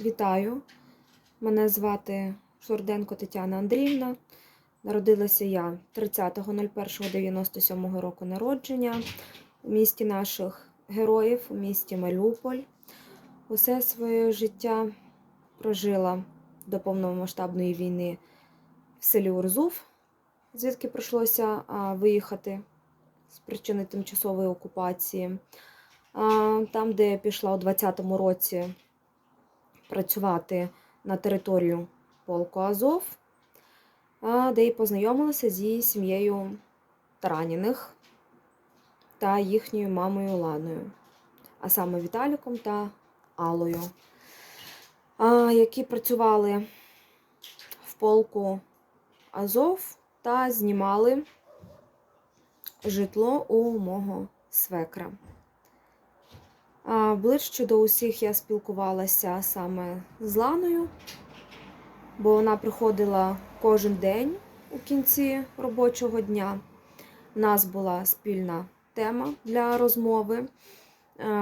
Вітаю! Мене звати Шурденко Тетяна Андріївна. Народилася я 30.01.97 року народження у місті наших героїв, у місті Маріуполь. Усе своє життя прожила до повномасштабної війни в селі Урзув, звідки прийшлося а, виїхати з причини тимчасової окупації. А, Там, де я пішла у 20-му році працювати на територію полку Азов, де і познайомилася зі сім'єю Тараніних та їхньою мамою Ланою, а саме Віталіком та Алою, які працювали в полку Азов та знімали житло у мого свекра. Ближче до усіх я спілкувалася саме з Ланою, бо вона приходила кожен день у кінці робочого дня. У нас була спільна тема для розмови,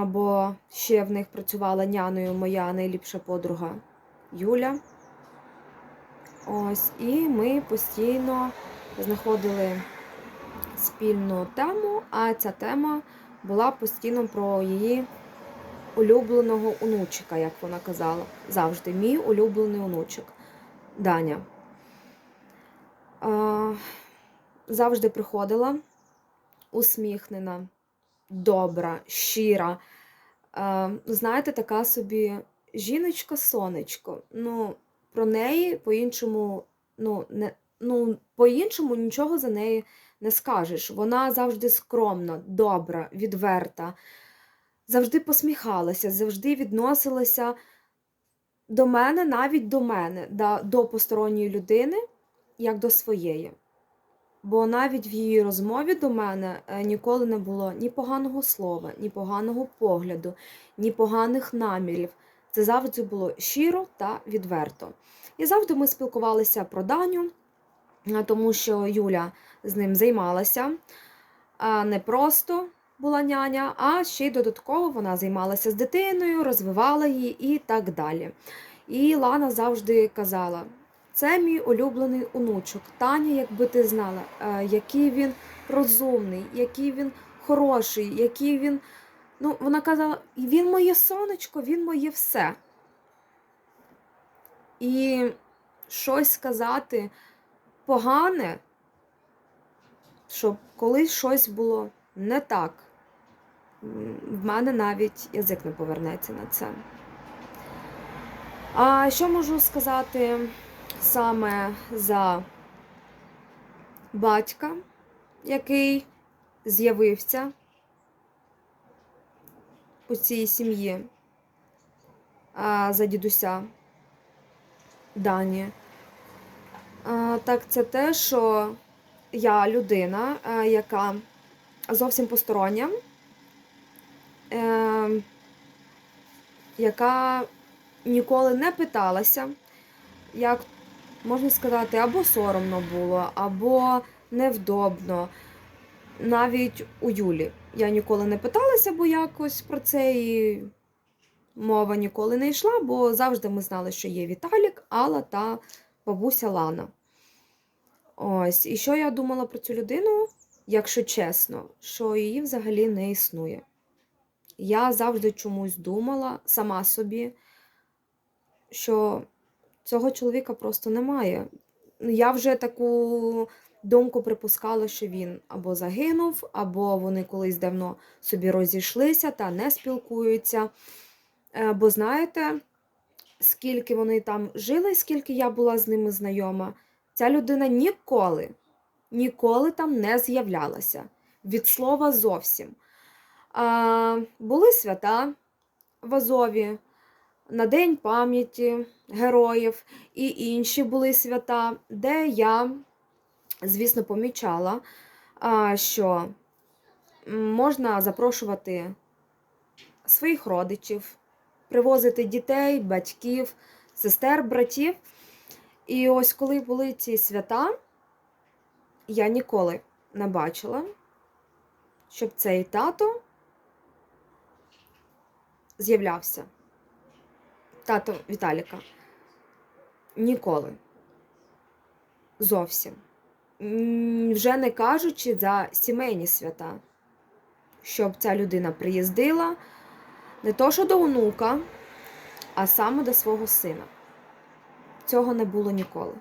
бо ще в них працювала няною моя найліпша подруга Юля. Ось, і ми постійно знаходили спільну тему, а ця тема була постійно про її улюбленого онучика, як вона казала. Завжди мій улюблений онучик Даня. Завжди приходила усміхнена, добра, щира. Знаєте, така собі жіночка-сонечко. Ну, про неї по-іншому, ну, не, ну, по-іншому нічого за неї не скажеш. Вона завжди скромна, добра, відверта, завжди посміхалася, завжди відносилася до мене, навіть до мене, до посторонньої людини, як до своєї. Бо навіть в її розмові до мене е, ніколи не було ні поганого слова, ні поганого погляду, ні поганих намірів. Це завжди було щиро та відверто. І завжди ми спілкувалися про Даню, тому що Юля з ним займалася. Не просто була няня, а ще й додатково вона займалася з дитиною, розвивала її і так далі. І Лана завжди казала: це мій улюблений онучок. Таня, якби ти знала, е, який він розумний, який він хороший, який він. Ну, вона казала, він моє сонечко, він моє все. І щось сказати погане, щоб колись щось було не так. В мене навіть язик не повернеться на це. А що можу сказати саме за батька, який з'явився у цій сім'ї, за дідуся Дані? Так, це те, що я людина, яка зовсім постороння, яка ніколи не питалася, як можна сказати, або соромно було, або невдобно. Навіть у Юлі я ніколи не питалася, бо якось про це і мова ніколи не йшла, бо завжди ми знали, що є Віталік, Алла та бабуся Лана. Ось, і що я думала про цю людину, якщо чесно, що її взагалі не існує. Я завжди чомусь думала сама собі, що цього чоловіка просто немає. Я вже таку думку припускала, що він або загинув, або вони колись давно собі розійшлися та не спілкуються. Е, Бо знаєте, скільки вони там жили, скільки я була з ними знайома, ця людина ніколи, ніколи там не з'являлася. Від слова зовсім. Були свята в Азові, на День пам'яті героїв і інші були свята, де я, звісно, помічала, що можна запрошувати своїх родичів, привозити дітей, батьків, сестер, братів. І ось коли були ці свята, я ніколи не бачила, щоб цей тато з'являвся. тато Віталіка. Ніколи. Зовсім. Вже не кажучи за сімейні свята, щоб ця людина приїздила не то що до онука, а саме до свого сина. Цього не було ніколи.